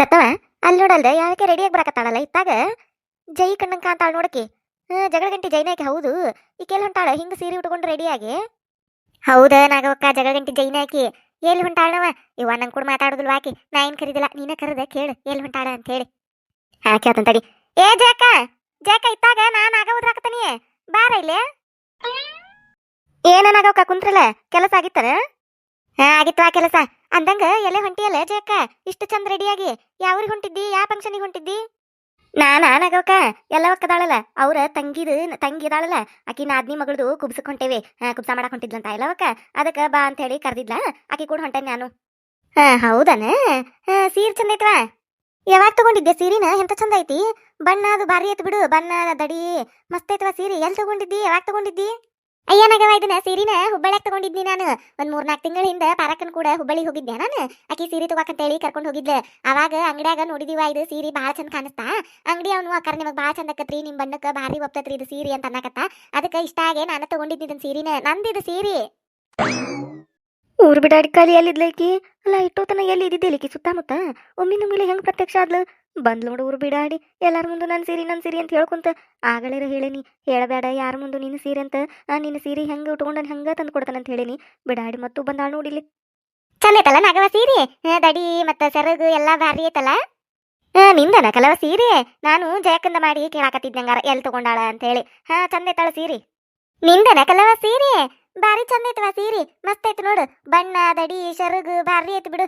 ರತ್ನವ, ಅಲ್ಲಿ ನೋಡಲ್ದ ಯಾಕೆ ರೆಡಿಯಾಗಿ ಬರಕತ್ತಾಳಲ್ಲ ಇತ್ತಾಗ? ಜೈ ಕಣ್ಣಂಕ ಅಂತಾಳ ನೋಡಕಿ. ಹ್ಞೂ ಜಗಳ ಗಂಟಿ ಜೈನಾಕಿ ಹೌದು? ಈಕೆಲ್ಲಿ ಹೊಂಟಾಳ, ಹಿಂಗ ಸೀರೆ ಉಟ್ಕೊಂಡು ರೆಡಿಯಾಗಿ ಹೌದ, ನಾಗವಕ್ಕ ಜಗಳ ಗಂಟಿ ಜೈನಾಕಿ ಎಲ್ಲಿ ಹೊಂಟಾಳವ ಇವ ನಂಗೆ ಕೂಡ ಮಾತಾಡೋದಿಲ್ವ ಆಕಿ? ನಾ ಏನು ಕರೀದಿಲ್ಲ, ನೀನೇ ಕರೆದ, ಕೇಳು, ಎಲ್ಲಿ ಹೊಂಟಾಳ ಅಂತ ಹೇಳಿ ಹಾಕಿ ತಡಿ. ಏ ಜಾಕ ಜಾಕ ಇತ್ತಾಗ ನಾನು ಆಗ ಹೋದ್ರಾಕತಾನಿ ಬಾರ ಇಲ್ಲೇ? ಏನನಾಗವಕ್ಕ ಕುಂತ್ರಲ್ಲ? ಕೆಲಸ ಆಗಿತ್ತಾರ ಹಾ, ಆಗಿತ್ತು ಆ ಕೆಲಸ. ಅಂದಂಗ ಎಲೆ ಹೊಂಟಿಯಲ್ಲ ಜಯಕ್ಕ? ಇಷ್ಟು ಚಂದ ರೆಡಿಯಾಗಿ. ಯಾವ್ರಿಗೆ ಹೊಂಟಿದ್ದಿ? ಯಾವ ಫಂಕ್ಷನಿಗೆ ಹೊಂಟಿದ್ದಿ? ನಾನ ನಗವಕ್ಕ ಎಲ್ಲ ಒಕ್ಕದಾಳಲ್ಲ. ಅವ್ರ ತಂಗಿದ, ತಂಗಿ ಇದಾಳಲ್ಲ ಆಕಿ ನಾದ್ನಿ ಮಗಳದು ಕುಬ್ಸಕ್ ಹೊಂಟೇವಿ. ಕುಬ್ಸ ಮಾಡಕ್ ಹೊಂಟಿದ್ಲಂತ ಎಲ್ಲವಕ್ಕ ಅದಕ್ಕ ಬಾ ಅಂತ ಹೇಳಿ ಕರೆದಿದ್ಲ. ಆಕಿ ಕೂಡ ಹೊಂಟೇನ್ ನಾನು. ಹಾ, ಹೌದನ? ಸೀರೆ ಚಂದ ಐತ್ವಾ? ಯಾವಾಗ ತಗೊಂಡಿದ್ದೆ ಸೀರಿನ? ಎಂತ ಚಂದ ಐತಿ? ಬಣ್ಣ ಅದು ಭಾರಿ ಐತಿ ಬಿಡು. ಬಣ್ಣ ದಡಿ. ಮಸ್ತ್ ಐತವ ಸೀರೆ? ಎಲ್ಲಿ ತಗೊಂಡಿದ್ದಿ? ಯಾವಾಗ ತಗೊಂಡಿದ್ದಿ? ಅಯ್ಯ ನಗವ ಇದನ್ನ ಸೀರಿನ ಹುಬ್ಬಳ್ಳಿಯಾಗ ತಗೊಂಡಿದ್ನಿ ನಾನು. ಒಂದ್ ಮೂರ್ನಾಲ್ಕು ತಿಂಗಳ ಹಿಂದೆ ಪಾರಕ್ಕನ್ ಕೂಡ ಹುಬ್ಬಳ್ಳಿ ಹೋಗಿದ್ದೆ ನಾನು. ಆಕಿ ಸೀರೆ ತಗೋಕಂತೇಳಿ ಕರ್ಕೊಂಡು ಹೋಗಿದ್ದೆ ಅವಾಗ ಅಂಗಡ್ಯಾಗ ನೋಡಿದಿವ, ಇದು ಸೀರೆ ಭಾಳ ಚಂದ ಕಾಣಿಸ್ತಾ. ಅಂಗಡಿ ಅವನು ಅಕ್ಕಾರ ನಿಮಗೆ ಭಾಳ ಚಂದ ಆಕತ್ರಿ, ನಿಮ್ ಬಣ್ಣಕ್ಕೆ ಭಾರಿ ಒಪ್ತತ್ರಿ ಇದು ಸೀರೆ ಅಂತ ಅನ್ನಕತ್ತ. ಅದಕ್ಕೆ ಇಷ್ಟ ಆಗೇ ನಾನು ತಗೊಂಡಿದ್ದೆ ಇದನ್ನ ಸೀರಿನ. ನಂದಿದು ಸೀರೆ. ಊರ್ ಬಿಡಾಡಿ ಕಾಲಿ ಎಲ್ಲಿದ್ಲೈಕಿ ಅಲ್ಲ, ಇಟ್ಟೋತನ ಎಲ್ಲಿ ಇದ್ದಿದ್ದೇಲಿಕಿ ಸುತ್ತಮುತ್ತ? ಒಮ್ಮಿನ ಮೇಲೆ ಹೆಂಗ್ ಪ್ರತ್ಯಕ್ಷ ಆದ್ಲು? ಬಂದ್ಲು ನೋಡು ಊರು ಬಿಡಾಡಿ ಎಲ್ಲಾರ ಮುಂದೆ ನನ್ನ ಸೀರೆ ನನ್ನ ಸೀರೆ ಅಂತ ಹೇಳ್ಕೊಂತ ಆಗಳೇರ ಹೇಳೇನಿ ಹೇಳಬೇಡ ಯಾರ ಮುಂದೆ ನಿನ್ನ ಸೀರೆ ಅಂತ ನಿನ್ನ ಸೀರೆ ಹೆಂಗೆ ಉಟ್ಕೊಂಡು ಹೆಂಗೆ ತಂದು ಕೊಡ್ತಾನಂತ ಹೇಳೇನಿ ಬಿಡಾಡಿ ಮತ್ತು ಬಂದಾಳು ನೋಡಿಲಿ ಚಂದ ಐತಲ್ಲ ನಗವ ಸೀರೆ? ದಡಿ ಮತ್ತು ಸೆರಗು ಎಲ್ಲಾ ಭಾರಿ ಐತಲ್ಲ? ನಿಂದ ನಿಂದನ ಕಲವ ಸೀರೆ? ನಾನು ಜಯಕಂದ ಮಾಡಿ ಕೇಳಾಕತ್ತಿದ್ದಂಗಾರ ಎಲ್ಲಿ ತಗೊಂಡಾಳ ಅಂತ ಹೇಳಿ. ಹಾ ಚಂದ ಐತಾಳ ಸೀರೆ. ನಿಂದನ ಕಲವ ಸೀರೆ? ಭಾರಿ ಚಂದ ಐತವ ಸೀರೆ ಮಸ್ತ್ ಐತಿ ನೋಡು ಬಣ್ಣ ದಡಿ ಸೆರಗು ಭಾರಿ ಐತಿ ಬಿಡು.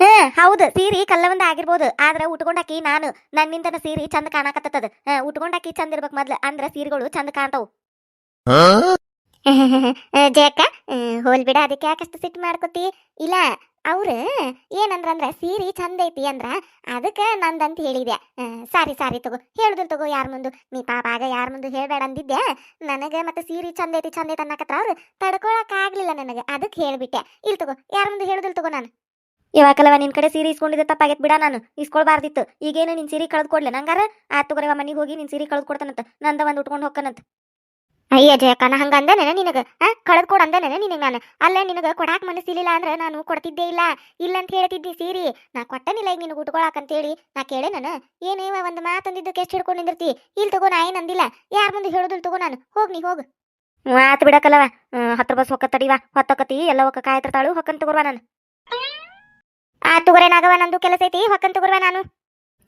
ಹಾ ಹೌದು ಸೀರೆ ಕಲ್ಲವಂದ ಆಗಿರ್ಬೋದು. ಆದ್ರೆ ಉಟ್ಕೊಂಡಾಕಿ ನಾನು ನನ್ನಿಂದನ ಸೀರಿ ಚಂದ ಕಾಣಕತ್ತದ. ಉಟ್ಕೊಂಡಾಕಿ ಚಂದ ಇರ್ಬೇಕು ಮೊದ್ಲು ಅಂದ್ರ ಸೀರೆಗಳು ಚಂದ ಕಾಣ್ತಾವು. ಜಯಕ್ಕ ಹೋಲ್ ಬಿಡ ಅದಕ್ಕೆ ಯಾಕಷ್ಟು ಸಿಟ್ಟು ಮಾಡ್ಕೊತಿ? ಇಲ್ಲ ಅವ್ರ ಏನಂದ್ರ ಅಂದ್ರ ಸೀರೆ ಚಂದ ಐತಿ ಅಂದ್ರ ಅದಕ್ಕೆ ನಂದಂತ ಹೇಳಿದೆ ಸಾರಿ ಸಾರಿ ತಗೋ ಹೇಳುದಿಲ್ಲ ತಗೋ ಯಾರ ಮುಂದು. ನೀ ಪಾಪ ಆಗ ಯಾರ ಮುಂದೆ ಹೇಳ್ಬೇಡ ಅಂದಿದ್ದೆ ನನಗೆ ಮತ್ತೆ ಸೀರಿ ಚಂದ ಐತಿ ಚಂದ ಐತಿ ಅನ್ನಕತ್ರ ಅವ್ರು ತಡ್ಕೊಳಕ್ ಆಗ್ಲಿಲ್ಲ ನನಗೆ ಅದಕ್ಕೆ ಹೇಳ್ಬಿಟ್ಟೆ. ಇಲ್ ತಗೋ ಯಾರ ಮುಂದೆ ಹೇಳುದಿಲ್ ತಗೋ ನಾನು? ಇವಾಗಲವ ನಿನ್ ಕಡೆ ಸೀರೆ ಇಸ್ಕೊಂಡಿದ್ದೆ ತಪ್ಪಾಗೈತೆ ಬಿಡ ನಾನು. ಇಸ್ಕೊಳ್ಬಾರ್ದಿತ್ತು. ಈಗೇನು ನಿನ್ ಸೀರೆ ಕಳೆದು ಕೊಡ್ಲೆ ನಂಗಾರ ಆ ತಗೋರವ ಮನೆಗೆ ಹೋಗಿ ನಿನ್ ಸೀರೆ ಕಳೆದು ಕೊಡ್ತಾನಂತ ನಂದ ಒಂದು ಉಟ್ಕೊಂಡು ಹೋಗ್ಕನಂತ ಅಯ್ಯ ಜಯಕ್ಕ ನಾ ಹಂಗ ಅಂದೇನೆ ನಿನಗ? ಆ ಕಳೆದು ಕೊಡು ಅಂದೇನೆ ನಿನಗೆ ನಾನು. ಅಲ್ಲೇ ನಿನಗ ಕೊಡಾಕ ಮನಸ್ಸಿಲ್ಲ ಅಂದ್ರೆ ನಾನು ಕೊಡ್ತಿದ್ದೆ ಇಲ್ಲ. ಇಲ್ಲ ಅಂತ ಹೇಳ್ತಿದ್ದಿ ಸೀರಿ. ನಾ ಕೊಟ್ಟನಿಲ್ಲ ಈಗ ನಿನಗೆ ಉಟ್ಕೊಳಕ್ ಅಂತೇಳಿ ನಾ ಕೇಳೆ ನಾನು. ಏನೇವ ಒಂದು ಮಾತಂದಿದ್ದಕ್ಕೆ ಎಷ್ಟು ಹಿಡ್ಕೊಂಡು ನಿಂದಿರ್ತಿ? ಇಲ್ಲಿ ತಗೋ, ನಾ ಏನ್ ಅಂದಿಲ್ಲ. ಯಾರ ಮುಂದೆ ಹೇಳೋದಿಲ್ಲ ತಗೋ ನಾನು. ಹೋಗ್ ನೀ, ಹೋಗು. ಆತ್ ಬಿಡಕಲ್ಲವ ಹತ್ರ ಬಸ್ ತಡಿವಾ ಹೊತ್ತಕತಿ ಎಲ್ಲ ಹೊಕ್ಕ ಕಾಯ್ತಿರ್ತಾಳು. ಹೊಕ್ಕಂತ ತಗೋರ್ವಾ ನಾನು. ಆ ತುಗುರೆ ನಾಗವ ನಂದು ಕೆಲಸ ಐತಿ, ಹೊಕ್ಕನ್ ತುಗುರ್ವ ನಾನು.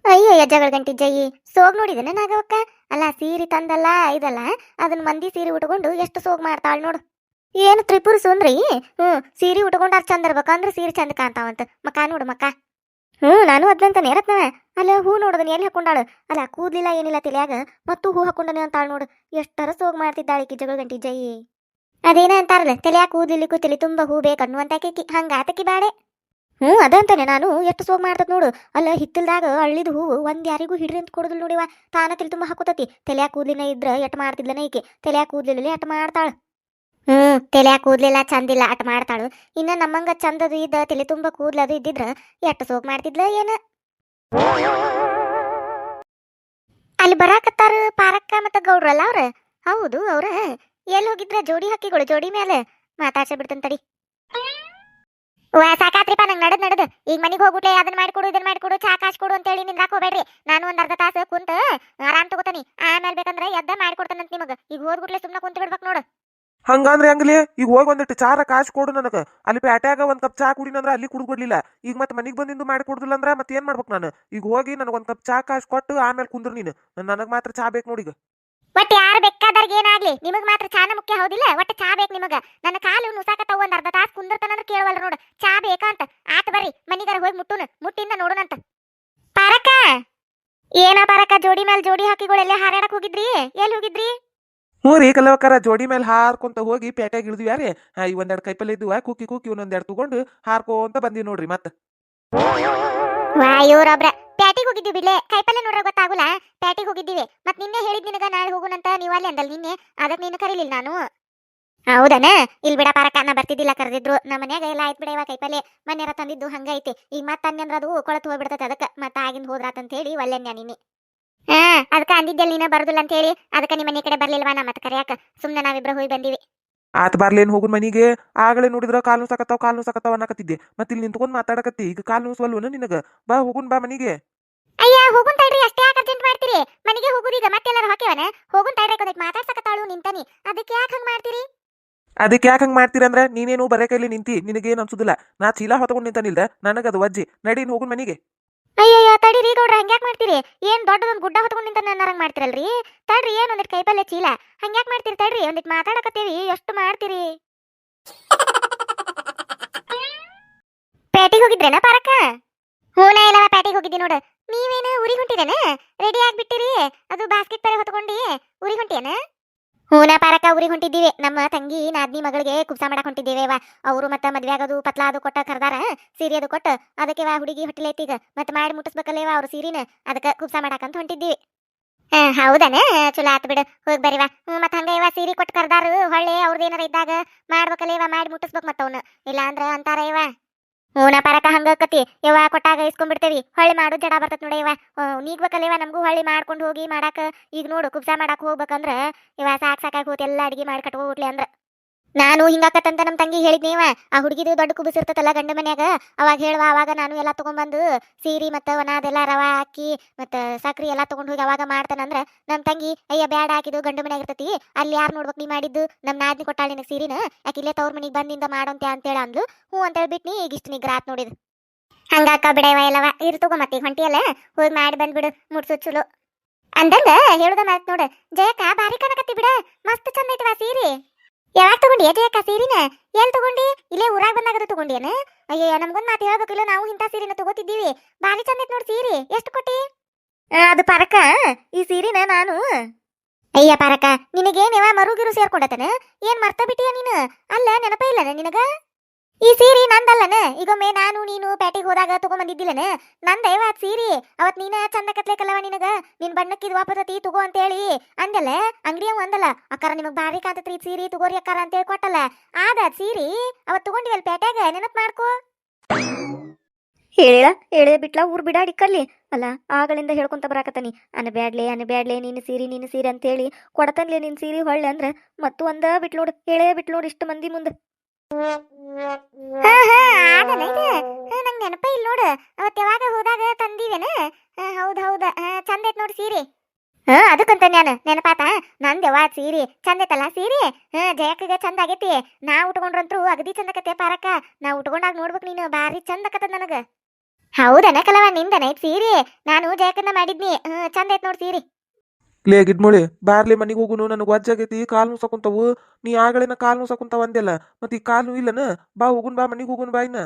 ಅಯ್ಯಯ್ಯ ಜಗಳ ಗಂಟಿ ಜಯಿ ಸೋಗ್ ನೋಡಿದನ ನಾಗವಕ್ಕ ಅಲ್ಲ, ಸೀರೆ ತಂದಲ್ಲ ಇದಲ್ಲ ಅದನ್ನ ಮಂದಿ ಸೀರೆ ಉಟ್ಕೊಂಡು ಎಷ್ಟು ಸೋಗ್ ಮಾಡ್ತಾಳ ನೋಡು. ಏನು ತ್ರಿಪುರ ಸುಂದ್ರಿ? ಹ್ಞೂ ಸೀರೆ ಉಟ್ಕೊಂಡಾರ ಚಂದ ಇರ್ಬೇಕಂದ್ರೆ ಸೀರೆ ಚಂದ ಕಾಣ್ತಾವಂತ. ಮಕ್ಕ, ನೋಡು ಮಕ್ಕ. ಹ್ಞೂ ನಾನು ಅದ್ನಂತಾನೆ ರತ್ನವ ಅಲ್ಲ, ಹೂ ನೋಡೋದನ್ನ ಎಲ್ಲಿ ಹಾಕೊಂಡಾಳು? ಅಲ್ಲ, ಕೂದ್ಲಿಲ್ಲ ಏನಿಲ್ಲ ತಿಳಿಯಾಗ ಮತ್ತು ಹೂ ಹಾಕೊಂಡನೆ ಅಂತಾಳ ನೋಡು. ಎಷ್ಟರ ಸೋಗ್ ಮಾಡ್ತಿದ್ದಾಳೆ ಈಕಿ ಜಗಳ ಗಂಟಿ ಜಯಿ ಅದೇನ ಅಂತಾರಲ್ಲ, ತಲೆಯಾಗ ಕೂದಲಿಕ್ಕೂ ತಲೆ ತುಂಬ ಹೂ ಬೇಕನ್ನುವಂತ ಆಕಿ ಹಂಗ ಆತಕಿ ಬಾಡೆ ಹ್ಞೂ ಅದಂತಾನೆ. ನಾನು ಎಷ್ಟು ಸೋಗ್ ಮಾಡ್ತದ ನೋಡು. ಅಲ್ಲ, ಹಿತ್ತಲ್ದಾಗ ಅಳ್ಳಿದ ಹೂವು ಒಂದು ಯಾರಿಗೂ ಹಿಡ್ರಿ ಅಂತ ಕೊಡೋದಿಲ್ಲ ನೋಡಿವ ತಾನ ತಿಳಿ ತುಂಬ ಹಾಕೋತತಿ. ತಲೆಯಾಗ ಕೂದಲಿನ ಇದ್ರ ಎಟ್ ಮಾಡ್ತಿದ್ಲನ ಈಕೆ. ತಲೆಯಾಗ ಕೂದ್ಲಿಲ್ಲ ಎಟ್ ಮಾಡ್ತಾಳು? ಹ್ಞೂ ತಲೆಯಾಗ ಕೂದ್ಲಿಲ್ಲ, ಚಂದಿಲ್ಲ ಅಟ್ ಮಾಡ್ತಾಳು? ಇನ್ನ ನಮ್ಮಂಗ ಚಂದದು ಇದ್ದ, ತಲೆ ತುಂಬ ಕೂದಲದು ಇದ್ದಿದ್ರ ಎಟ್ಟು ಸೋಗ್ ಮಾಡ್ತಿದ್ಲ ಏನ? ಅಲ್ಲಿ ಬರಾಕತ್ತಾರ ಪಾರಕ್ಕ ಮತ್ತ ಗೌಡ್ರಲ್ಲ ಅವ್ರ? ಹೌದು, ಅವ್ರ. ಎಲ್ಲಿ ಹೋಗಿದ್ರ? ಜೋಡಿ ಹಾಕಿಗಳು, ಜೋಡಿ ಮೇಲೆ ಮಾತಾಡ್ಸ ಬಿಡ್ತಂತಡಿ ಸಾಕಾತ್ರಿಪ್ಪ ನಂಗೆ ನಡದ್ ನಡದ್. ಈಗ ಮನೆಗೆ ಹೋಗ್ಬಿಟ್ಲೆ ಅದನ್ನ ಮಾಡ್ಕೊಡು ಇದನ್ನ ಮಾಡ್ಕೊಡು ಚಾ ಕಾಸ್ ಕೊಡು ಅಂತ ಹೇಳಿ ನಿಂದ್ರಾಕ್ ಹೋಗ್ಬೇಡ್ರಿ. ನಾನು ಒಂದ್ ಅರ್ಧ ತಾಸು ಕುಂತ ಆರಾಮ್ ತಗೋತಾನಿ. ಆಮೇಲೆ ಬೇಕಂದ್ರೆ ಎದ್ದ ಮಾಡಿಕೊಡ್ತಾನಂತ ನಿಮಗೆ. ಈಗ ಹೋದ್ಬಿಟ್ಲೆ ಸುಮ್ಮನೆ ಕುಂತ ಬಿಡ್ಬೇಕು ನೋಡು. ಹಂಗಂದ್ರೆ ಹೆಂಗ್ಲಿ? ಈಗ ಹೋಗಿ ಒಂದಿಟ್ಟು ಚಾರ ಕಾಸ್ ಕೊಡು ನನಗೆ. ಅಲ್ಲಿ ಪ್ಯಾಟ್ಯಾಗ ಒಂದ್ ಕಪ್ ಚಾ ಕುಡಿನಂದ್ರ ಅಲ್ಲಿ ಕುಡ್ಕೊಡ್ಲಿಲ್ಲ ಈಗ ಮತ್ತೆ ಮನೆಗೆ ಬಂದಿಂದು ಮಾಡಿ ಕೊಡುದಿಲ್ಲ ಅಂದ್ರ ಮತ್ತೆ ಏನ್ ಮಾಡ್ಬೇಕು ನಾನು? ಈಗ ಹೋಗಿ ನನಗೆ ಒಂದ್ ಕಪ್ ಚಾ ಕಾಸ್ ಕೊಟ್ಟು ಆಮೇಲೆ ಕುಂದ್ರು ನೀನು. ನನಗೆ ಮಾತ್ರ ಚಾ ಬೇಕು ನೋಡಿ ಈಗ. ಯಾರ್ ಯಾರು ಬೇಕಾದವ್ರಿಗೆ ಏನಾಗ್ಲಿ? ನಿಮಗ್ ಮಾತ್ರ ಚಾನ ಮುಖ್ಯ ಹೌದಿಲ್ಲ? ಒಟ್ಟ ಚಾ ಬೇಕು ನಿಮಗ. ನನ್ನ ಕಾಲು ನುಸಾಕತ್ತಾವ ಒಂದ್ ಅರ್ಧ ತಾಸು ಕುಂದಿರ್ತಾನಂದ್ರ ಕೇಳವಲ್ಲ ನೋಡು. ಚಾ ಬೇಕಾ ಅಂತ ಆತ ಬರ್ರಿ. ಮನಿಗಾರ ಹೋಗಿ ಮುಟ್ಟುನ. ಮುಟ್ಟಿಂದ ನೋಡುನಂತ. ಪಾರಕ! ಏನ ಪಾರಕ? ಜೋಡಿ ಮೇಲೆ ಜೋಡಿ ಹಾಕಿಗಳೆಲ್ಲ ಹಾರಾಡಕ್ ಹೋಗಿದ್ರಿ? ಎಲ್ಲಿ ಹೋಗಿದ್ರಿ? ಹ್ಞೂ ರೀ ಕಲವಕ್ಕರ ಜೋಡಿ ಮೇಲೆ ಹಾರ್ಕೊಂತ ಹೋಗಿ ಪೇಟೆಗೆ ಇಳಿದ್ವಿ ಯಾರೇ ಈ ಒಂದೆರಡು ಕೈಪಲ್ಲಿ ಇದ್ವು. ಕೂಕಿ ಕೂಕಿ ಒಂದೊಂದೆರಡು ತಗೊಂಡು ಹಾರ್ಕೊಂತ ಬಂದಿವಿ ನೋಡ್ರಿ ಮತ್ತೆ. ವಾ ಪ್ಯಾಟಿಗೆ ಹೋಗಿದ್ದೀವಿ ಬಿಡ್ಲೆ ಕೈಪಲ್ಲೆ ನೋಡ್ರ ಗೊತ್ತಾಗುಲ್ಲ. ಪ್ಯಾಟಿಗೆ ಹೋಗಿದ್ದೀವಿ. ಮತ್ ನಿನ್ನೆ ಹೇಳಿದ್ ನಿನಗ ನಾಳೆ ಹೋಗುನಂತ ನೀವು ಅಲ್ಲಿ ಅಂದಲ್ ನಿನ್ನೆ. ಅದಕ್ಕೆ ನೀನು ಕರೀಲಿಲ್ಲ ನಾನು. ಹೌದನ? ಇಲ್ಲಿ ಬಿಡ ಪಾರಕ ನಾ ಬರ್ತಿದ್ದಿಲ್ಲ ಕರೆದಿದ್ರು. ನಮ್ಮ ಮನ್ಯಾಗ ಎಲ್ಲ ಆಯ್ತು ಬಿಡ ಇವ ಕೈಪಲ್ಲೆ. ಮನೆಯರ ತಂದಿದ್ದು ಹಂಗೈತಿ. ಈಗ ಮತ್ತೆ ಅನ್ನಂದ್ರ ಅದು ಕೊಳತು ಹೋಗ್ಬಿಡ್ತೈತೆ ಅದಕ್ಕೆ. ಮತ್ತೆ ಆಗಿಂದ ಹೋದ್ರಾತಂತ ಹೇಳಿ ಒಲ್ಲೆನ್ಯ ನೀನಿ. ಹಾ, ಅದಕ್ಕೆ ಅಂದಿದ್ದೆಲ್ಲ ನೀನ ಬರುದಿಲ್ಲ ಅಂತ ಹೇಳಿ. ಅದಕ್ಕೆ ನಿಮ್ಮ ಮನೆ ಕಡೆ ಬರ್ಲಿಲ್ವಾ ನಾ ಮತ್ತೆ ಕರೆಯಾಕ? ಸುಮ್ಮನೆ ನಾವಿಬ್ರು ಹೋಗಿ ಬಂದಿವಿ. ಆತ ಬರ್ಲೇನು ಹೋಗುನ್ ಮನಿಗೆ ಆಗಲೇ ನೋಡಿದ್ರ ಕಾಲು ಸಾಕತ್ತಾವ ಕಾಲು ಸಾಕತ್ತಾವ ಅನ್ನಕತ್ತಿದ್ದೆ. ಮತ್ತೆ ಇಲ್ಲಿ ನಿಂತ್ಕೊಂಡ್ ಮಾತಾಡಕತ್ತಿ ಈಗ ಕಾಲು ನೋಸವಲ್ವನ ನಿನಗ? ಬಾ ಹೋಗುನ್ ಬಾ ಮನಿಗೆ. ಅಯ್ಯ ಹೋಗುನ್ ತಡ್ರಿ ಅಷ್ಟೇ ಯಾಕೆ ಅರ್ಜೆಂಟ್ ಮಾಡ್ತೀರಿ? ಮನೆಗೆ ಹೋಗುದೀಗ ಎಲ್ಲರೂ ಹಾಕಿವನ ಹೋಗುನ್ ತಡ್ರಿ ಅದಕ್ಕೆ ಮಾತಾಡ್ಸಕತ್ತಾಳು ನಿಂತಾನಿ. ಅದಕ್ಕೆ ಯಾಕೆ ಹಂಗ್ ಮಾಡ್ತೀರಿ? ಅದಕ್ಕೆ ಯಾಕೆ ಹಂಗ್ ಮಾಡ್ತೀರಂದ್ರ ನೀನೇನು ಬರೇ ಕೈಲಿ ನಿಂತಿ ನಿನಗೇನು ಅನ್ಸುದಿಲ್ಲ. ನಾ ಚೀಲ ಹೊತ್ಕೊಂಡ್ ನಿಂತಾನಿಲ್ದ ನನಗದು ವಜ್ಜಿ ನಡಿ ಹೋಗುನ್ ಮನಿಗೆ. ಅಯ್ಯಯ್ಯ, ತಡೀರಿ ಗೌಡ್ರ, ಹಂಗ್ಯಾಕ್ ಮಾಡ್ತೀರಿ? ಏನ್ ದೊಡ್ಡದೊಂದು ಗುಡ್ಡ ಹೊತ್ಕೊಂಡು ನಿಂತ ನನ್ನರಂಗ್ ಮಾಡ್ತಿರಲ್ರಿ? ತಡ್ರಿ, ಏನ್ ಒಂದಿಟ್ ಕೈಪಲ್ಲೆ ಚೀಲ? ಹಂಗ್ಯಾಕ್ ಮಾಡ್ತೀರಿ ತಡ್ರಿ, ಒಂದಿಟ್ ಮಾತಾಡಕತ್ತೀವಿ ಎಷ್ಟು ಮಾಡ್ತೀರಿ? ಪ್ಯಾಟಿಗೆ ಹೋಗಿದ್ರೇನ ಪಾರಕ್ಕ? ಹೂನ ಇಲ್ಲವ ಪ್ಯಾಟಿಗೆ ಹೋಗಿದ್ದಿ ನೋಡು. ನೀವೇನು ಉರಿ ಹೊಂಟಿರೇನ ರೆಡಿ ಆಗ್ಬಿಟ್ಟಿರಿ. ಅದು ಬಾಸ್ಕೆಟ್ ಪರ ಹೊತ್ಕೊಂಡಿ ಉರಿ ಹೊಂಟಿಯೇನ ಹೂನ ಪಾರಕ ಊರಿಗೆ ಹೊಂಟಿದ್ದೀವಿ. ನಮ್ಮ ತಂಗಿ ನಾದ್ನಿ ಮಗಳಿಗೆ ಕುಬ್ಸ ಮಾಡಕ್ ಹೊಂಟಿದ್ದೀವಿ ವಾ. ಅವರು ಮತ್ತ ಮದ್ವೆ ಆಗೋದು, ಪತ್ಲಾ ಅದು ಕೊಟ್ಟ ಕರ್ದಾರ, ಸೀರೆ ಅದು ಕೊಟ್ಟು. ಅದಕ್ಕೆ ವಾ ಹುಡುಗಿ ಹೊಟ್ಟಿಲೈತಿ ಈಗ. ಮತ್ತೆ ಮಾಡಿ ಮುಟ್ಟಿಸ್ಬೇಕಲ್ಲೇವ ಅವ್ರ ಸೀರಿನ. ಅದಕ್ಕೆ ಕುಬ್ಸ ಮಾಡಾಕಂತ ಹೊಂಟಿದ್ದೀವಿ. ಹೌದನ? ಚಲೋ ಆತ್ ಬಿಡು. ಹೋಗಿ ಬರಿವಾ ಮತ್ತೆ ಹಂಗ ಇವ ಸೀರೆ ಕೊಟ್ಟು ಕರ್ದಾರು, ಹೊಳ್ಳಿ ಅವ್ರದ್ದು ಏನಾರ ಇದ್ದಾಗ ಮಾಡ್ಬೇಕಲ್ಲೇವ ಮಾಡಿ ಮುಟ್ಟಿಸ್ಬೇಕು ಮತ್ತ ಅವ್ನ. ಇಲ್ಲ ಅಂದ್ರೆ ಅಂತಾರ ಇವ ಹೂನ ಪರಕ ಹಂಗ ಕತಿ ಯವ್ವ ಕೊಟ್ಟಾಗ ಇಸ್ಕೊಂಡ್ಬಿಡ್ತೇವಿ. ಹೊಳ್ಳಿ ಮಾಡು, ಜಡ ಬರ್ತತ್ ನೋಡಿ ಇವ ನೀಗ್ಬೇಕಲ್ಲೇವ ನಮಗೂ ಹೊಳ್ಳಿ ಮಾಡ್ಕೊಂಡು ಹೋಗಿ ಮಾಡಾಕ. ಈಗ ನೋಡು ಕುಬ್ಸ ಮಾಡಾಕ ಹೋಗ್ಬೇಕಂದ್ರ ಇವ ಸಾಕ್ ಸಾಕಾಗಿ ಹೋತ್, ಎಲ್ಲ ಅಡಿಗೆ ಮಾಡಿ ಕಟ್ಕೋಟ್ಲಿ ಅಂದ್ರ. ನಾನು ಹಿಂಗಾಕತ್ತಂತ ನಮ್ಮ ತಂಗಿ ಹೇಳಿದ್ನೇವ ಆ ಹುಡುಗಿದು ದೊಡ್ಡ ಕುಬಿಸಿರ್ತತಲ್ಲ ಗಂಡ ಮನ್ಯಾಗ, ಅವಾಗ ಹೇಳುವ, ಅವಾಗ ನಾನು ಎಲ್ಲ ತೊಗೊಂಬಂದು ಸೀರೆ ಮತ್ತು ಒಣ ಅದೆಲ್ಲ ರವ ಹಾಕಿ ಮತ್ತು ಸಕ್ರಿ ಎಲ್ಲ ತೊಗೊಂಡು ಹೋಗಿ ಅವಾಗ ಮಾಡ್ತಾನಂದ್ರೆ ನಮ್ಮ ತಂಗಿ, ಅಯ್ಯ, ಬ್ಯಾಡ ಹಾಕಿದು ಗಂಡ ಮನ್ಯಾಗ ಇರ್ತತಿ, ಅಲ್ಲಿ ಯಾರು ನೋಡ್ಬೇಕು ನೀ ಮಾಡಿದ್ದು ನಮ್ಮ ನಾದಿನಿ ಕೊಟ್ಟಾಳ ನಿನಗೆ ಸೀರಿನ, ಯಾಕೆ ಇಲ್ಲೇ ತವ್ರ ಮನಿಗೆ ಬಂದಿಂದ ಮಾಡೋಂತೆ ಅಂತೇಳಿ ಅಂದ್ಲು, ಹ್ಞೂ ಅಂತೇಳಿ ಬಿಟ್ನಿ ಈಗ ಇಷ್ಟು ನಿಗ್ರಾತ್ ನೋಡಿದ್. ಹಂಗಾಕ ಬಿಡವ ಎಲ್ಲವ, ಇರು ತಗೋ ಮತ್ತೆ ಹೊಂಟಿಯಲ್ಲ, ಹೋಗಿ ಮಾಡಿ ಬಂದ್ಬಿಡು ಮುಟ್ಸು ಚಲೋ. ಅಂದಂಗ ಹೇಳುದ ಮಾತು ನೋಡು, ಜಯಕ್ಕ ಬಾರಿ ಕನಕತ್ತಿ ಬಿಡ, ಮಸ್ತ್ ಚಂದ ಐತವ ಸೀರೆ. ಯಾವಾಗ ತಗೊಂಡಿ? ಜಯಕ್ಕ ಸೀರಿನ? ಎಲ್ಲಿ ತಗೊಂಡಿ? ಇಲ್ಲೇ ಊರಾಗ ಬಂದಾಗದು ತಗೊಂಡಿಯನ? ಅಯ್ಯಯ್ಯ ನಮ್ಗೊಂದು ಮಾತು ಹೇಳ್ಬೇಕಿಲ್ಲ ನಾವು ಇಂಥ ಸೀರೆನ ತಗೋತಿದ್ದೀವಿ. ಭಾರಿ ಚಂದ ಐತ್ ನೋಡಿ ಸೀರೆ. ಎಷ್ಟು ಕೊಟ್ಟಿ? ಅದು ಪರಕ. ಈ ಸೀರೆನ ನಾನು. ಅಯ್ಯ ಪರಕ. ನಿನಗೇನ್ ಯಾವ ಮರುಗಿರು ಸೇರ್ಕೊಂಡತನ? ಏನ್ ಮರ್ತ ಬಿಟ್ಟಿಯ ನೀನು? ಅಲ್ಲ ನೆನಪ ಇಲ್ಲನ ನಿನಗ? ಈ ಸೀರೆ ನಂದಲ್ಲನ? ಈಗೊಮ್ಮೆ ನೀನು ಪ್ಯಾಟಿಗೆ ಹೋದಾಗ ತಗೊಂಬಂದಿದ್ದಿಲ್ಲನ? ನಂದ ಯಾವ ಸೀರಿ. ಅವತ್ ನೀನ ಚಂದ ಕತ್ಲೇಕಲ್ಲವ ನಿನಗ? ನಿನ್ ಬಣ್ಣಕ್ಕಿದ್ ವಾಪಸತಿ ತಗೋ ಅಂತ ಹೇಳಿ ಅಂದಲ್ಲ ಅಂಗಡಿಯವ್ ಅಂದಲ್ಲ, ಅಕ್ಕಾರ ನಿಮಗ್ ಭಾರಿ ಕಾಂತತ್ರಿ ಸೀರಿ, ತಗೋರಿ ಅಕ್ಕಾರ ಅಂತ ಹೇಳಿ ಕೊಟ್ಟಲ್ಲ. ಆದ ಸೀರಿ, ಅವತ್ ತಗೊಂಡಿವಲ್ ಪ್ಯಾಟ್ಯಾಗ ನೆನಪ್ ಮಾಡ್ಕೋ. ಹೇಳಿಳ, ಹೇಳೇ ಬಿಟ್ಲ, ಊರ್ ಬಿಡಾಡಿಕ್ಕಲ್ಲಿ ಅಲ್ಲ, ಆಗಳಿಂದ ಹೇಳ್ಕೊಂತ ಬರಾಕತ್ತಾನಿ. ಅನ್ನ ಬ್ಯಾಡ್ಲೆ ಅನ್ನ ಬ್ಯಾಡ್ಲೆ, ನೀನು ಸೀರಿ, ನೀನು ಸೀರೆ ಅಂತೇಳಿ. ಕೊಡತನ್ಲೆ ನಿನ್ ಸೀರೆ, ಹೊಳ್ಳೆ ಅಂದ್ರ, ಮತ್ತು ಒಂದ ಬಿಟ್ ನೋಡು ಹೇಳೇ ಬಿಟ್ ನೋಡು ಇಷ್ಟು ಮಂದಿ ಮುಂದೆ ಹಾ ಹಾ ಆದನ ಇದು ನಂಗ್ ನೆನಪ ಇಲ್ಲ ನೋಡು. ಅವತ್ ಯಾವಾಗ ಹೋದಾಗ ತಂದಿವೇನ? ಹೌದ್, ಹೌದ. ಚಂದ ಐತ್ ನೋಡ್ ಸೀರೆ. ಹಾ, ಅದಕ್ಕಂತ ನಾನು. ನೆನಪಾತ? ನಂದ್ ಯಾವ ಸೀರೆ? ಚಂದ ಐತಲ್ಲ ಸೀರೆ? ಹಾ, ಜಯಕ್ಕಗ ಚಂದ ಆಗೈತಿ. ನಾ ಉಟ್ಕೊಂಡ್ರಂತ್ರು ಅಗದಿ ಚಂದ ಕತೆ ಪಾರಕ್ಕ ನಾ ಉಟ್ಕೊಂಡಾಗ ನೋಡ್ಬೇಕು ನೀನು. ಭಾರಿ ಚಂದ ಆಕತ್ತದ ನನಗ. ಹೌದನ ಕಲವ ನಿಂದನ ಸೀರೆ. ನಾನು ಜಯಕ್ಕನ್ನ ಮಾಡಿದ್ನಿ. ಹ್ಮ್ ಚಂದ ಐತ್ ನೋಡ್ ಸೀರೆ. ಲೇ ಗಿಡ್ಮುಳಿ, ಬಾರ್ಲಿ ಮನಿಗೆ ಹೋಗುನು ನನಗೆ ವಜ್ಜಾಗೈತಿ ಕಾಲು ಮುಸಕುಂತವು ನೀ ಆಗಳಿನ ಕಾಲು ನೋಸಕೊಂತಾವ ಅಂದೆಲ್ಲ ಮತ್ತೆ ಈ ಕಾಲು ಇಲ್ಲನ? ಬಾ ಹೋಗುನ್, ಬಾ ಮನಿಗೆ ಹೋಗುನ್, ಬಾ ಇನ್ನ.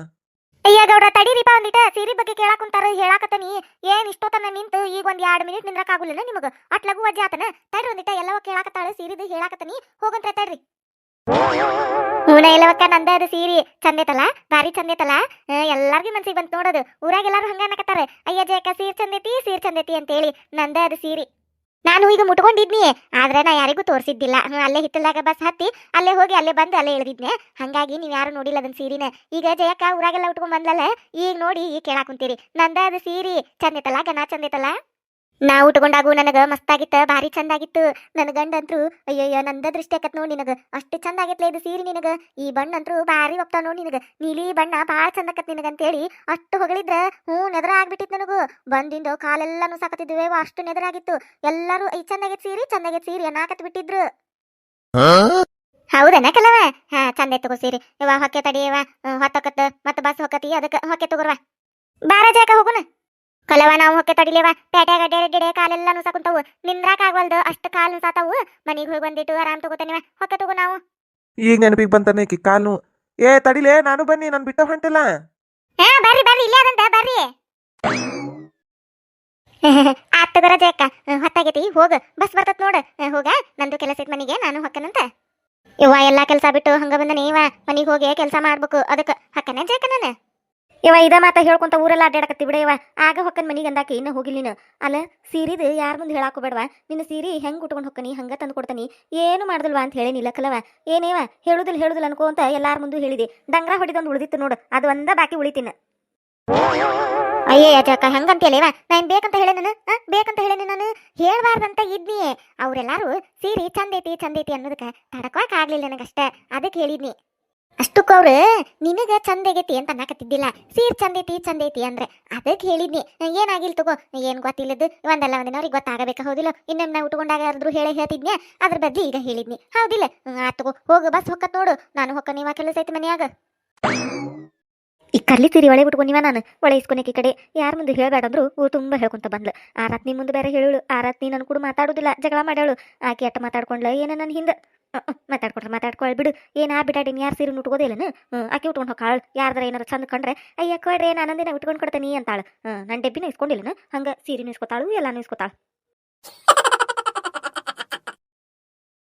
ಅಯ್ಯ ಗೌಡ ಬಾ ಒಂದಿಟ, ಸೀರೆ ಬಗ್ಗೆ ಕೇಳಾಕುಂತಾರ ಹೇಳಾಕತ್ತನಿ. ಏನ್ ಇಷ್ಟೊತ್ತನ ನಿಂತು, ಈಗ ಒಂದ್ ಎರಡ್ ಮಿನಿಟ್ ನಿಂದ್ರಕ್ ಆಗುಲ್ಲ ನಿಮಗ? ಅಟ್ ಲಗು ವಜ್ಜೆ ಆತನ? ತಡ್ರಿ ಒಂದಿಟ, ಎಲ್ಲವ ಕೇಳಾಕತ್ತಾಳ, ಸೀರಿದು ಹೇಳಾಕತ್ತನಿ. ಹೋಗಂತ್ರ ತಡ್ರಿ. ಹೂನ ಎಲ್ಲವಕ್ಕ ನಂದ ಅದು ಸೀರೆ. ಚಂದೈತಲ್ಲ? ಭಾರಿ ಚಂದೈತಲ್ಲ? ಎಲ್ಲಾರ್ಗಿ ಮನ್ಸಿಗೆ ಬಂತು ನೋಡೋದು. ಊರಾಗ ಎಲ್ಲಾರು ಹಂಗ ಅನ್ನಕತ್ತಾರ. ಅಯ್ಯ ಜಯಕ ಸೀರ್ ಚಂದೈತಿ ಸೀರ್ ಚಂದೈತಿ ಅಂತೇಳಿ ನಂದ ಅದು ಸೀರೆ. ನಾನು ಈಗ ಮುಟ್ಕೊಂಡಿದ್ನಿ. ಆದ್ರೆ ನಾ ಯಾರಿಗೂ ತೋರಿಸಿದ್ದಿಲ್ಲ. ಅಲ್ಲೇ ಹಿತ್ತಲ್ದಾಗ ಬಸ್ ಹತ್ತಿ, ಅಲ್ಲೇ ಹೋಗಿ ಅಲ್ಲೇ ಬಂದು ಅಲ್ಲೇ ಇಳಿದಿದ್ನೆ. ಹಂಗಾಗಿ ನೀವು ಯಾರು ನೋಡಿಲ್ಲ ಅದನ್ನ ಸೀರಿನ. ಈಗ ಜಯಕ್ಕ ಊರಾಗೆಲ್ಲ ಉಟ್ಕೊಂಡ್ ಬಂದ್ಲಲ್ಲ ಈಗ ನೋಡಿ, ಈಗ ಕೇಳಾಕುಂತೀರಿ ನಂದ ಅದು ಸೀರಿ ಚಂದಿತ್ತಲ್ಲ ಗನ ಚಂದೈತಲ್ಲ ನಾ ಉಟ್ಕೊಂಡಾಗು ನನಗ ಮಸ್ತಾಗಿತ್ತ, ಭಾರಿ ಚಂದಾಗಿತ್ತು. ನನ್ನ ಗಂಡ ಅಂತ್ರು ಅಯ್ಯಯ್ಯ, ನಂದ ದೃಷ್ಟಿ ಆಕತ್ ನೋಡಿ ನಿನಗ. ಅಷ್ಟು ಚಂದ ಇದು ಸೀರೆ ನಿನಗ. ಈ ಬಣ್ಣ ಅಂತ್ರು ಭಾರಿ ಒಪ್ತಾವ ನೋಡಿ ನಿನಗ. ನೀಲಿ ಬಣ್ಣ ಭಾಳ ಚಂದ ಆಕತ್ ನಿನಗ ಅಂತೇಳಿ ಅಷ್ಟು ಹೊಗಳಿದ್ರ ಹ್ಞೂ ನೆದರ ಆಗ್ಬಿಟ್ಟಿತ್ತು ನನಗೂ. ಬಂದಿಂದ ಕಾಲೆಲ್ಲಾನು ಸಾಕತ್ತಿದ್ವಿ ಅಷ್ಟು ನೆದರಾಗಿತ್ತು ಎಲ್ಲರೂ, ಐ, ಚಂದಾಗೈತ್ ಸೀರೆ ಚಂದಾಗೈತ್ ಸೀರೆ ಅನ್ನಾಕತ್ ಬಿಟ್ಟಿದ್ರು. ಹೌದನ ಕೆಲವ ಹಾ ಚಂದ ತಗೋ ಸೀರೆ. ಇವ ಹೊಕ್ಕೆ ತಡಿಯವ ಹೊತ್ತಕತ್ತ ಮತ್ತೆ ಬಸ್ ಹೊಕ್ಕತಿ, ಅದಕ್ಕ ಹೊಕ್ಕೆ ತಗೋರ್ವ ಬಾರ ಜಾಕ ಹೋಗುನ ಕಲವ ನಾವು ಹೊಕ್ಕೆ ತಡಿಲೇವ? ಪೇಟೆ ಗಡ್ಡೆ ಗಿಡೆ ಕಾಲೆಲ್ಲ ನುಸಾಕುಂತಾವು ನಿಂದ್ರಾಕ ಆಗ್ವಲ್ದು ಅಷ್ಟು ಕಾಲು ನುಸಾತಾವು. ಮನಿಗೆ ಹೋಗಿ ಬಂದಿಟ್ಟು ಆರಾಮ್ ತಗೋತಾನಿವ. ಹೊಕ್ಕೆ ತಗೋ ನಾವು. ಈಗ ನೆನಪಿಗೆ ಬಂತಾನೆ ಕಿ ಕಾಲು ಏ ತಡಿಲೇ ನಾನು ಬನ್ನಿ ನಾನು ಬಿಟ್ಟ ಹೊಂಟಿಲ್ಲ. ಹಾ ಬರ್ರಿ ಬರ್ರಿ ಇಲ್ಲೇ ಅದಂತ ಬರ್ರಿ. ಆತ್ ಬರ ಜಯಕ್ಕ. ಹೊತ್ತಾಗೈತಿ ಹೋಗ. ಬಸ್ ಬರ್ತತ್ ನೋಡ. ಹೋಗ. ನಂದು ಕೆಲಸ ಐತ್ ಮನಿಗೆ ನಾನು ಹೊಕ್ಕನಂತ. ಇವ ಎಲ್ಲಾ ಕೆಲಸ ಬಿಟ್ಟು ಹಂಗ ಬಂದನಿ ಇವ ಮನಿಗೆ ಹೋಗಿ ಕೆಲಸ ಮಾಡ್ಬೇಕು. ಅದಕ್ಕೆ ಹಕ್ಕನ ಜಯಕ್ಕ ನಾನು. ಇವ ಇದ ಮಾತ ಹೇಳ್ಕೊಂತ ಊರೆಲ್ಲ ಅಡ್ಡಾಡಕತ್ತಿ ಬಿಡ ಇವ. ಆಗ ಹೊಕ್ಕನ್ ಮನಿಗೆ ಅಂದಾಕಿ ಇನ್ನ ಹೋಗಿಲ್ಲ ನೀನು. ಅಲ್ಲ, ಸೀರಿದು ಯಾರ ಮುಂದೆ ಹೇಳಾಕು ಬೇಡವಾ ನಿನ್ನ ಸೀರೆ ಹೆಂಗ್ ಉಟ್ಕೊಂಡು ಹೊಕ್ಕನಿ, ಹಂಗ ತಂದು ಕೊಡ್ತಾನಿ, ಏನು ಮಾಡ್ದಲ್ವಾ ಅಂತ ಹೇಳಿ ಕಲವ ಏನೇವ ಹೇಳುದಿಲ್ಲ ಹೇಳುದಿಲ್ಲ ಅನ್ಕೋಂತ ಎಲ್ಲಾರ ಮುಂದೆ ಹೇಳಿದೆ. ಡಂಗ್ರ ಹೊಡಿದೊಂದು ಉಳಿದಿತ್ತು ನೋಡು, ಅದು ಒಂದ ಬಾಕಿ ಉಳಿತೀನಿ. ಅಯ್ಯೇ ಅಜಕ್ಕ ಹೆಂಗಂತೇಳಿವ ನಾನು ಬೇಕಂತ ಹೇಳೇನ ನಾನು? ಬೇಕಂತ ಹೇಳೇನಿ ನಾನು? ಹೇಳಬಾರ್ದಂತ ಇದ್ನಿ ಅವರೆಲ್ಲಾರು ಸೀರೆ ಚಂದೈತಿ ಚಂದೈತಿ ಅನ್ನೋದಕ್ಕೆ ತಡಕೋಕ್ ಆಗ್ಲಿಲ್ಲ ನನಗಷ್ಟೇ. ಅದಕ್ಕೆ ಹೇಳಿದ್ನಿ. ಅಷ್ಟಕ್ಕೂ ಕೌರೆ ನಿನಗ ಚಂದಗೈತಿ ಅಂತ ಅನ್ನಕತ್ತಿದ್ದಿಲ್ಲ. ಸೀರ್ ಚಂದೈತಿ ಚಂದೈತಿ ಅಂದ್ರೆ ಅದಕ್ಕೆ ಹೇಳಿದ್ನಿ. ಏನಾಗಿಲ್ ತಗೋ, ಏನ್ ಗೊತ್ತಿಲ್ಲದ್ದು? ಒಂದಲ್ಲ ಒಂದಿನವ್ರಿಗೆ ಗೊತ್ತಾಗಬೇಕ ಹೌದಿಲ್ಲ? ಇನ್ನೊಮ್ಮೆ ನಾ ಉಟ್ಕೊಂಡಾಗ ಯಾರಾದ್ರೂ ಹೇಳಿ ಹೇಳ್ತಿದ್ನೆ ಅದ್ರ ಬದ್ಲಿ ಈಗ ಹೇಳಿದ್ನಿ. ಹೌದಿಲ್ಲ? ಆ ತಗೋ, ಹೋಗು, ಬಸ್ ಹೊಕ್ಕತ್ ನೋಡು. ನಾನು ಹೊಕ್ಕ ನೀವ ಕೆಲಸ ಐತಿ ಮನೆಯಾಗ. ಈ ಕರ್ಲಿ ಸೀರೆ ಒಳೆ ಬಿಟ್ಕೊಂಡು ನೀವ ನಾನು? ಒಳೆ ಇಸ್ಕೊನಕ್ಕೆ ಕಡೆ. ಯಾರ ಮುಂದೆ ಹೇಳಬೇಡ ಅಂದ್ರು ಊರು ತುಂಬ ಹೇಳ್ಕೊಂತ ಬಂದ್ಲು. ಆ ರಾತ್ನಿ ಮುಂದೆ ಬೇರೆ ಹೇಳು ಆ ರಾತ್ನಿ ನನ್ನ ಕೂಡ ಮಾತಾಡೋದಿಲ್ಲ. ಜಗಳ ಮಾಡ್ಯಾಳು. ಆಕೆ ಅಟ್ಟ ಮಾತಾಡ್ಕೊಂಡ್ಲ, ಏನ ನನ್ನ ಹಿಂದೆ? ಮಾತಾಡ್ಕೊಂಡ್ರೆ ಮಾತಾಡ್ಕೊಳ್ಳಿ ಬಿಡು. ಏನ ಬಿಡಾಡಿನ ಯಾರು ಸೀರೆ ಉಟ್ಕೋದಿಲ್ಲನು ಆಕೆ ಉಟ್ಕೊಂಡು ಹೋಗಾಳು ಯಾರ್ದಾರ ಏನಾರ ಚಂದ ಕಂಡ್ರೆ, ಅಯ್ಯ ಕೊಡ್ರಿ ಆನಂದಿನ ಉಟ್ಕೊಂಡು ಕೊಡ್ತೀನಿ ಅಂತಾಳು. ನನ್ನ ಡೆಬ್ಬಿನ ಇಸ್ಕೊಂಡಿಲ್ಲನು? ಹಂಗ ಸೀರೆನೂ ಇಸ್ಕೊತಾಳು ಎಲ್ಲಾನು ಇಸ್ಕೊತಾಳು.